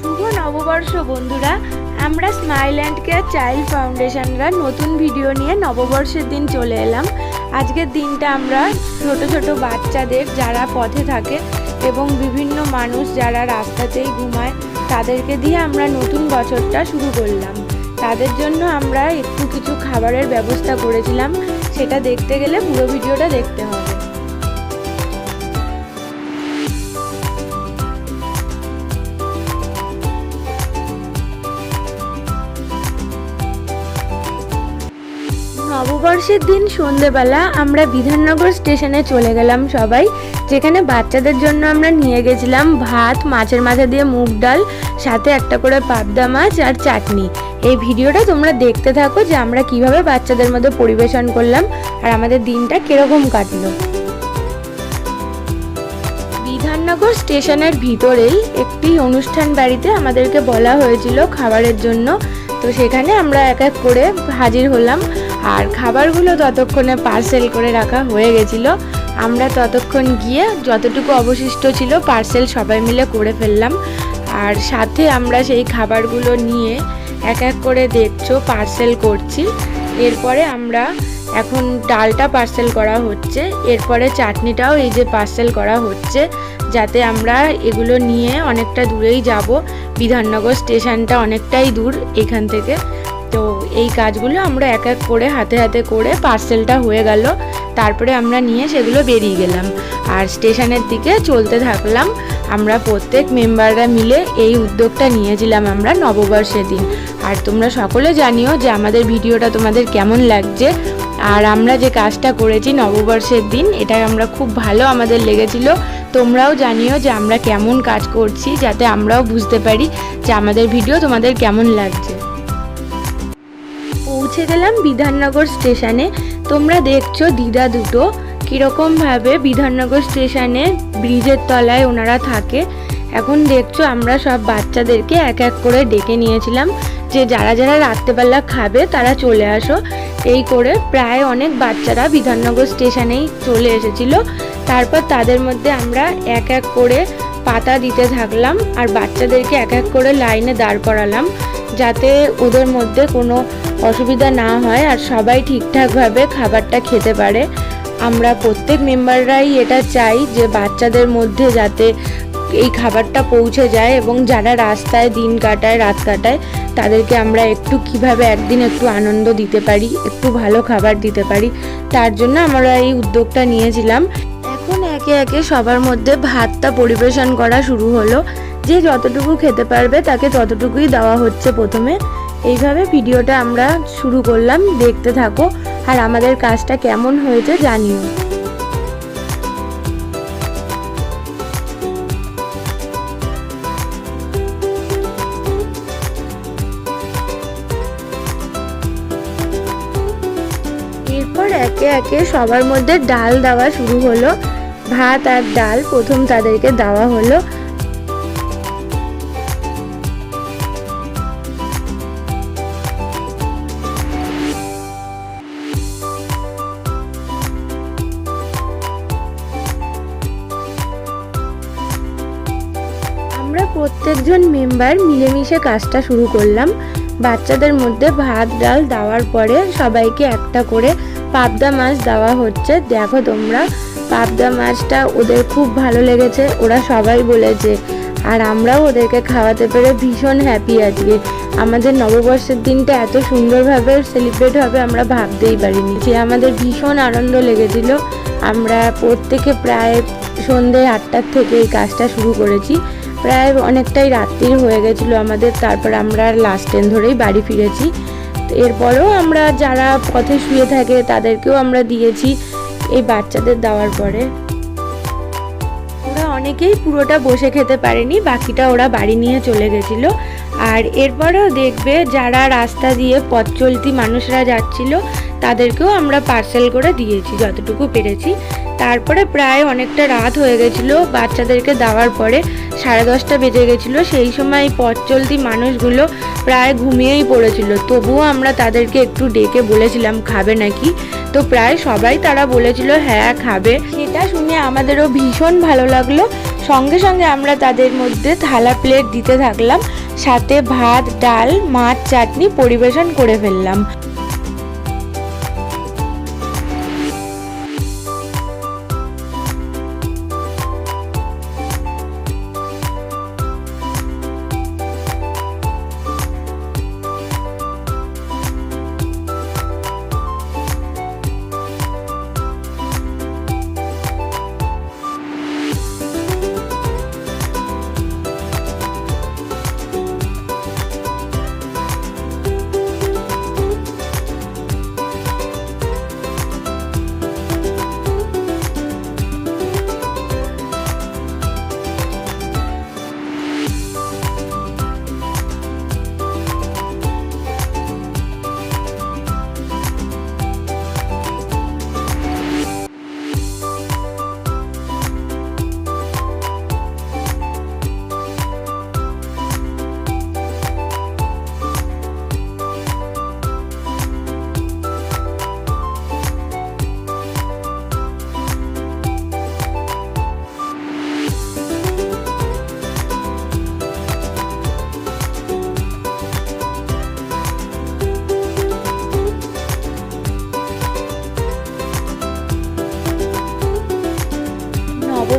শুভ নববর্ষ বন্ধুরা। আমরা স্মাইল অ্যান্ড কেয়ার চাইল্ড ফাউন্ডেশনরা নতুন ভিডিও নিয়ে নববর্ষের দিন চলে এলাম। আজকের দিনটা আমরা ছোট ছোট বাচ্চাদের যারা পথে থাকে এবং বিভিন্ন মানুষ যারা রাস্তাতেই ঘুমায়, তাদেরকে দিয়ে আমরা নতুন বছরটা শুরু করলাম। তাদের জন্য আমরা একটু কিছু খাবারের ব্যবস্থা করেছিলাম। সেটা দেখতে গেলে পুরো ভিডিওটা দেখতে হবে। নববর্ষের দিন সন্ধেবেলা আমরা বিধাননগর স্টেশনে চলে গেলাম সবাই, যেখানে বাচ্চাদের জন্য আমরা নিয়ে গেছিলাম ভাত, মাছের মাথা দিয়ে মুগ ডাল, সাথে একটা করে পাবদা মাছ আর চাটনি। এই ভিডিওটা তোমরা দেখতে থাকো যে আমরা কীভাবে বাচ্চাদের মধ্যে পরিবেশন করলাম আর আমাদের দিনটা কীরকম কাটলো। বিধাননগর স্টেশনের ভিতরেই একটি অনুষ্ঠান বাড়িতে আমাদেরকে বলা হয়েছিল খাবারের জন্য। তো সেখানে আমরা এক এক করে হাজির হলাম। আর খাবারগুলো ততক্ষণে পার্সেল করে রাখা হয়ে গেছিল। আমরা ততক্ষণ গিয়ে যতটুকু অবশিষ্ট ছিল পার্সেল সবাই মিলে করে ফেললাম। আর সাথে আমরা সেই খাবারগুলো নিয়ে এক এক করে দেখছ পার্সেল করছি। এরপরে আমরা এখন ডালটা পার্সেল করা হচ্ছে। এরপরে চাটনিটাও এই যে পার্সেল করা হচ্ছে। যাতে আমরা এগুলো নিয়ে অনেকটা দূরেই যাব। বিধাননগর স্টেশনটা অনেকটাই দূর এখান থেকে। তো এই কাজগুলো আমরা এক এক করে, হাতে হাতে করে পার্সেলটা হয়ে গেল। তারপরে আমরা নিয়ে সেগুলো বেরিয়ে গেলাম। আর স্টেশনের দিকে চলতে থাকলাম। আমরা প্রত্যেক মেম্বাররা মিলে এই উদ্যোগটা নিয়েছিলাম আমরা নববর্ষের দিন। আর তোমরা সকলে জানিও যে আমাদের ভিডিওটা তোমাদের কেমন লাগছে। আর আমরা যে কাজটা করেছি নববর্ষের দিন এটা আমরা খুব ভালো আমাদের লেগেছিল। তোমরাও জানিও যে আমরা কেমন কাজ করছি, যাতে আমরাও বুঝতে পারি যে আমাদের ভিডিও তোমাদের কেমন লাগছে। পৌঁছে গেলাম বিধাননগর স্টেশনে। তোমরা দেখছ দিদা দুটো, কীরকমভাবে বিধাননগর স্টেশনে ব্রিজের তলায় ওনারা থাকে। এখন দেখছ আমরা সব বাচ্চাদেরকে এক এক করে ডেকে নিয়েছিলাম যে যারা যারা রাত্রেবেলা খাবে তারা চলে আসো। এই করে প্রায় অনেক বাচ্চারা বিধাননগর স্টেশনেই চলে এসেছিল। তারপর তাদের মধ্যে আমরা এক এক করে পাতা দিতে থাকলাম আর বাচ্চাদেরকে এক এক করে লাইনে দাঁড় করালাম যাতে ওদের মধ্যে কোনো অসুবিধা না হয় আর সবাই ঠিকঠাকভাবে খাবারটা খেতে পারে। আমরা প্রত্যেক মেম্বাররাই এটা চাই যে বাচ্চাদের মধ্যে যাতে এই খাবারটা পৌঁছে যায় এবং যারা রাস্তায় দিন কাটায়, রাত কাটায়, তাদেরকে আমরা একটু কীভাবে একদিন একটু আনন্দ দিতে পারি, একটু ভালো খাবার দিতে পারি, তার জন্য আমরা এই উদ্যোগটা নিয়েছিলাম। এখন একে একে সবার মধ্যে ভাতটা পরিবেশন করা শুরু হলো। যে যতটুকু খেতে পারবে তাকে ততটুকুই দেওয়া হচ্ছে প্রথমে। এইভাবে ভিডিওটা আমরা শুরু করলাম, দেখতে থাকো আর আমাদের কাজটা কেমন হয়েছে জানিও। এরপর একে একে সবার মধ্যে ডাল দেওয়া শুরু হলো। ভাত আর ডাল প্রথম তাদেরকে দেওয়া হলো। প্রত্যেকজন মেম্বার মিলেমিশে কাজটা শুরু করলাম। বাচ্চাদের মধ্যে ভাত, ডাল দেওয়ার পরে সবাইকে একটা করে পাবদা মাছ দেওয়া হচ্ছে। দেখো তোমরা, পাবদা মাছটা ওদের খুব ভালো লেগেছে। ওরা সবাই বলেছে, আর আমরাও ওদেরকে খাওয়াতে পেরে ভীষণ হ্যাপি আজকে। আমাদের নববর্ষের দিনটা এত সুন্দরভাবে সেলিব্রেট হবে আমরা ভাবতেই পারিনি। যে আমাদের ভীষণ আনন্দ লেগেছিল। আমরা প্রত্যেকে প্রায় সন্ধে আটটার থেকে এই কাজটা শুরু করেছি। প্রায় অনেকটাই রাত্রির হয়ে গেছিল আমাদের, তারপর আমরা লাস্ট ট্রেন ধরেই বাড়ি ফিরেছি। এরপরেও আমরা যারা পথে শুয়ে থাকে তাদেরকেও আমরা দিয়েছি এই বাচ্চাদের দেওয়ার পরে। ওরা অনেকেই পুরোটা বসে খেতে পারেনি, বাকিটা ওরা বাড়ি নিয়ে চলে গেছিল। আর এরপরেও দেখবে যারা রাস্তা দিয়ে পথ চলতি মানুষরা যাচ্ছিল তাদেরকেও আমরা পার্সেল করে দিয়েছি, যতটুকু পেরেছি। তারপরে প্রায় অনেকটা রাত হয়ে গেছিল, বাচ্চাদেরকে দেওয়ার পরে সাড়ে দশটা বেজে গেছিল। সেই সময় পথ চলতি মানুষগুলো প্রায় ঘুমিয়েই পড়েছিল। তবুও আমরা তাদেরকে একটু ডেকে বলেছিলাম, খাবে নাকি? তো প্রায় সবাই তারা বলেছিল হ্যাঁ খাবে। সেটা শুনে আমাদেরও ভীষণ ভালো লাগল। সঙ্গে সঙ্গে আমরা তাদের মধ্যে থালা প্লেট দিতে থাকলাম। সাথে ভাত, ডাল, মাছ, চাটনি পরিবেশন করে ফেললাম।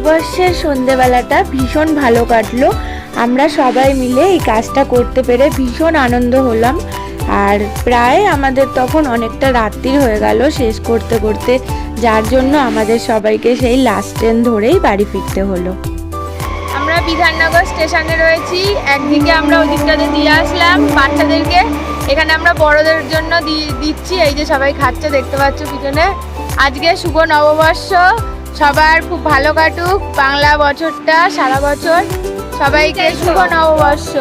নববর্ষের সন্ধেবেলাটা ভীষণ ভালো কাটলো। আমরা সবাই মিলে এই কাজটা করতে পেরে ভীষণ আনন্দ হলাম। আর প্রায় আমাদের তখন অনেকটা রাত্রির হয়ে গেল শেষ করতে করতে, যার জন্য আমাদের সবাইকে সেই লাস্ট ট্রেন ধরেই বাড়ি ফিরতে হলো। আমরা বিধাননগর স্টেশনে রয়েছি। একদিকে আমরা ওদিকটাতে দিয়ে আসলাম বাচ্চাদেরকে। এখানে আমরা বড়দের জন্য দিচ্ছি। এই যে সবাই খাচ্ছে, দেখতে পাচ্ছ পিছনে। আজকে শুভ নববর্ষ। সবার খুব ভালো কাটুক। বাংলা বছরটা সারা বছর সবাইকে শুভ নববর্ষ।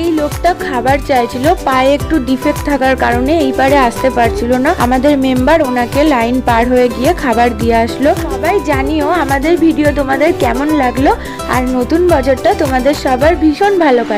এই লোকটা খাবার চাইছিল পায়ে একটু ডিফেক্ট থাকার কারণে এই পারে আসতে পারছিল না। আমাদের মেম্বার ওনাকে লাইন পার হয়ে গিয়ে খাবার দিয়ে আসলো। সবাই জানিও আমাদের ভিডিও তোমাদের কেমন লাগল? আর নতুন বছরটা তোমাদের সবার ভীষণ ভালো কাটে